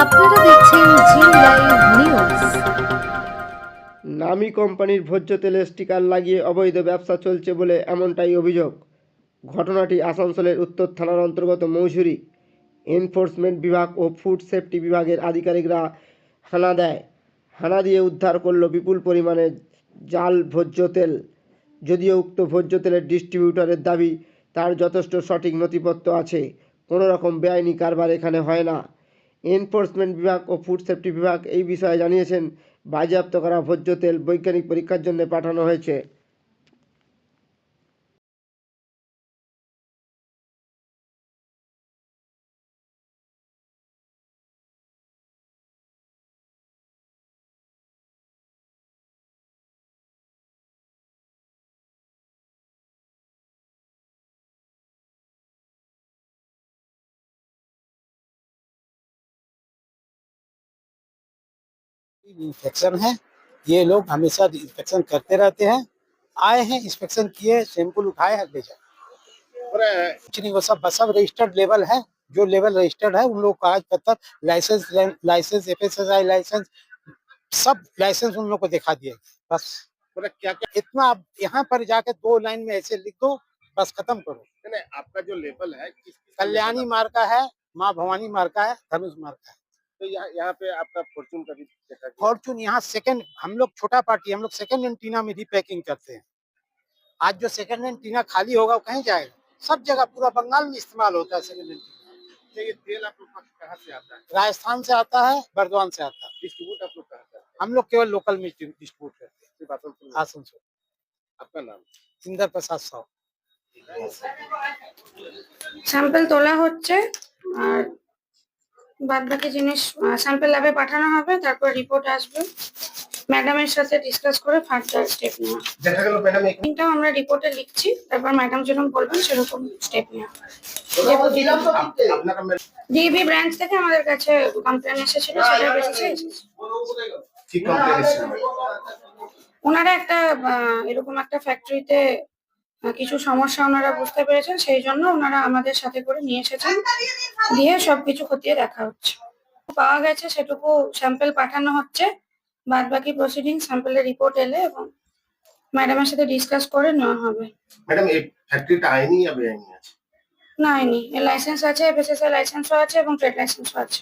আপনারা দেখছেন জি live news নামি কোম্পানির ভোজ্য তেলের স্টিকার লাগিয়ে অবৈধ ব্যবসা চলছে বলে এমনটাই অভিযোগ। ঘটনাটি আসানসোলের উত্তর থানার অন্তর্গত মৌসুরি এনফোর্সমেন্ট বিভাগ ও ফুড সেফটি বিভাগের আধিকারিকরা হানা দেয়। হানা দিয়ে উদ্ধার করল বিপুল পরিমাণে জাল ভোজ্য তেল। যদিও উক্ত ভোজ্য তেলের ডিস্ট্রিবিউটরের দাবি, তার যথেষ্ট সঠিক নথিপত্র আছে। কোনো রকম বেআইনি কারবার এখানে হয় না। এনফোর্সমেন্ট বিভাগ ও ফুড সেফটি বিভাগ এই বিষয়ে জানিয়েছেন, বাজেয়াপ্ত করা ভোজ্য তেল বৈজ্ঞানিক পরীক্ষার জন্য পাঠানো হয়েছে। इंफेक्शन है। ये लोग हमेशा इंस्पेक्शन करते रहते हैं। आए हैं इंस्पेक्शन किए सैंपल उठाए हैं ले जाए कुछ नहीं वो सब बस सब रजिस्टर्ड लेवल है। जो लेवल रजिस्टर्ड है उन लोग कागज़ पत्थर license license F S S I license सब लाइसेंस उन लोग को दिखा दिए। बस। क्या क्या इतना आप यहाँ पर जाके दो लाइन में ऐसे लिख दो बस खत्म करो। आपका जो लेवल है कल्याणी मार्का है माँ भवानी मार्का है धनुष मार्का है। तो यहाँ यहाँ पे आपका फॉर्चून का भी देखा गया फॉर्चून यहाँ सेकंड हम लोग छोटा पार्टी हम लोग सेकंड हैंड टीना में रीपैकिंग करते हैं आज जो सेकंड हैंड टीना खाली होगा वो कहीं जाएगा सब जगह पूरा बंगाल में इस्तेमाल होता है सेकंड हैंड टीना तो ये तेल आप लोग का कहाँ से आता है राजस्थान से आता है बर्दवान से आता है डिस्ट्रीब्यूट आप लोग कहाँ से आता है हम लोग केवल लोकल में डिस्ट्रीब्यूट करते हैं सिर्फ आसनसोल में। आसनसोल आपका नाम इंदर प्रसाद साहू স্যাম্পল তোলা হচ্ছে আর বাদ বাকি জিনিস স্যাম্পল ল্যাবে পাঠানো হবে তারপর রিপোর্ট আসবে। ম্যাডামের সাথে ডিসকাস করে ফার্দার স্টেপ নেওয়া। দেখা গেল ম্যাডাম এটাও আমরা রিপোর্টে লিখছি তারপর ম্যাডাম যেরকম বলবেন সেরকম স্টেপ নেওয়া। ডিবি ব্রাঞ্চ থেকে আমাদের কাছে কমপ্লেন এসেছিল সেটা বেসিসে এসেছে কি কমপ্লেন ওনারা একটা এরকম একটা ফ্যাক্টরিতে কিছু সমস্যা ওনারা বুঝতে পেরেছেন সেই জন্য ওনারা আমাদের সাথে করে নিয়ে এসেছেন। দিয়ে সবকিছু খতিয়ে দেখা হচ্ছে। পাওয়া গেছে সেটুকু স্যাম্পেল পাঠানো হচ্ছে। বাদ বাকি প্রসিডিং স্যাম্পলের রিপোর্ট এলে এবং ম্যাডামের সাথে ডিসকাস করে নেওয়া হবে। ম্যাডাম এই ফ্যাক্টরিটা আইনি বেআইনি আছে? না হয়নি লাইসেন্স আছে এফএসএসআই লাইসেন্সও আছে এবং ট্রেড লাইসেন্সও আছে।